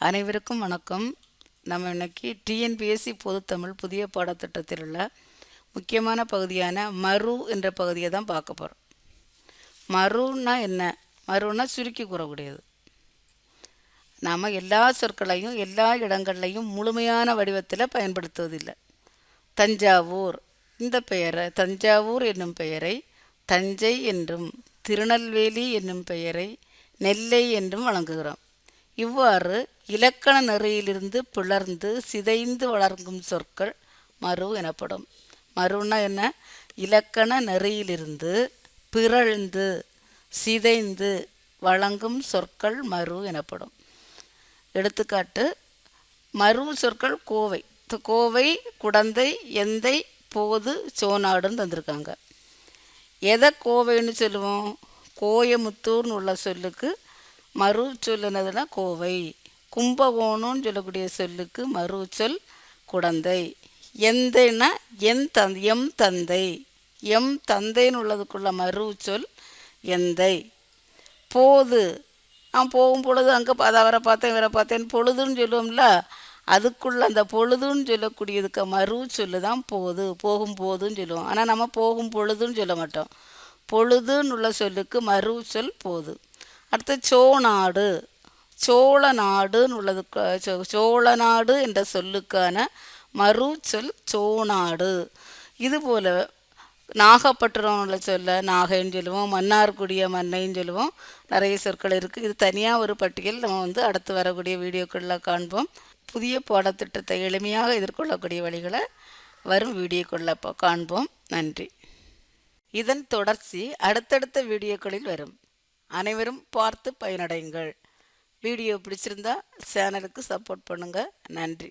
அனைவருக்கும் வணக்கம். நம்ம இன்னைக்கு டிஎன்பிஎஸ்சி பொதுத்தமிழ் புதிய பாடத்திட்டத்தில் உள்ள முக்கியமான பகுதியான மறு என்ற பகுதியை தான் பார்க்க போகிறோம் மறுன்னா என்ன? மறுன்னா சுருக்கி கூறக்கூடியது. நாம் எல்லா சொற்களையும் எல்லா இடங்கள்லையும் முழுமையான வடிவத்தில் பயன்படுத்துவதில்லை. தஞ்சாவூர் இந்த பெயரை தஞ்சாவூர் என்னும் பெயரை தஞ்சை என்றும் திருநெல்வேலி என்னும் பெயரை நெல்லை என்றும் வழங்குகிறோம். இவ்வாறு இலக்கண நெறியிலிருந்து பிளர்ந்து சிதைந்து வளர்க்கும் சொற்கள் மறு எனப்படும். மறுன்னா என்ன? இலக்கண நெறியிலிருந்து பிறழ்ந்து சிதைந்து வழங்கும் சொற்கள் மறு எனப்படும். எடுத்துக்காட்டு மறு சொற்கள் கோவை. கோவை குடந்தை எந்தை போது சோனாடுன்னு தந்திருக்காங்க. எதை கோவைன்னு சொல்லுவோம்? கோயமுத்தூர்னு உள்ள சொல்லுக்கு மறு சொல்லுனதுன்னா கோவை. கும்பகோணம்னு சொல்லக்கூடிய சொல்லுக்கு மறு சொல் குழந்தை எந்தைன்னா என் தந் எம் தந்தை. எம் தந்தைன்னு உள்ளதுக்குள்ள மறு சொல் எந்தை. போது. நான் போகும் பொழுது அங்கே அதை அவரை பார்த்தேன் இவரை பார்த்தேன். பொழுதுன்னு சொல்லுவோம்ல அதுக்குள்ள அந்த பொழுதுன்னு சொல்லக்கூடியதுக்கு மறு சொல்லு தான் போது. போகும் போதுன்னு சொல்லுவோம். ஆனால் நம்ம போகும் பொழுதுன்னு சொல்ல மாட்டோம். பொழுதுன்னு உள்ள சொல்லுக்கு மறு சொல் போது. அடுத்து சோநாடு சோழ நாடுன்னு உள்ளதுக்கு சோ- சோழ நாடு என்ற சொல்லுக்கான மறு சொல் சோநாடு இதுபோல் நாகப்பட்டினம் உள்ள சொல்ல நாகைன்னு சொல்லுவோம் மன்னார்குடிய மன்னைன்னு சொல்லுவோம். நிறைய சொற்கள் இருக்குது இது தனியாக ஒரு பட்டியல் நம்ம வந்து அடுத்து வரக்கூடிய வீடியோக்களில் காண்போம். புதிய பாடத்திட்டத்தை எளிமையாக எதிர்கொள்ளக்கூடிய வழிகளை வரும் வீடியோக்களில் இப்போ காண்போம். நன்றி. இதன் தொடர்ச்சி அடுத்தடுத்த வீடியோக்களில் வரும். அனைவரும் பார்த்து பயனடையுங்கள். வீடியோ பிடிச்சிருந்தா சேனலுக்கு சப்போர்ட் பண்ணுங்கள் நன்றி.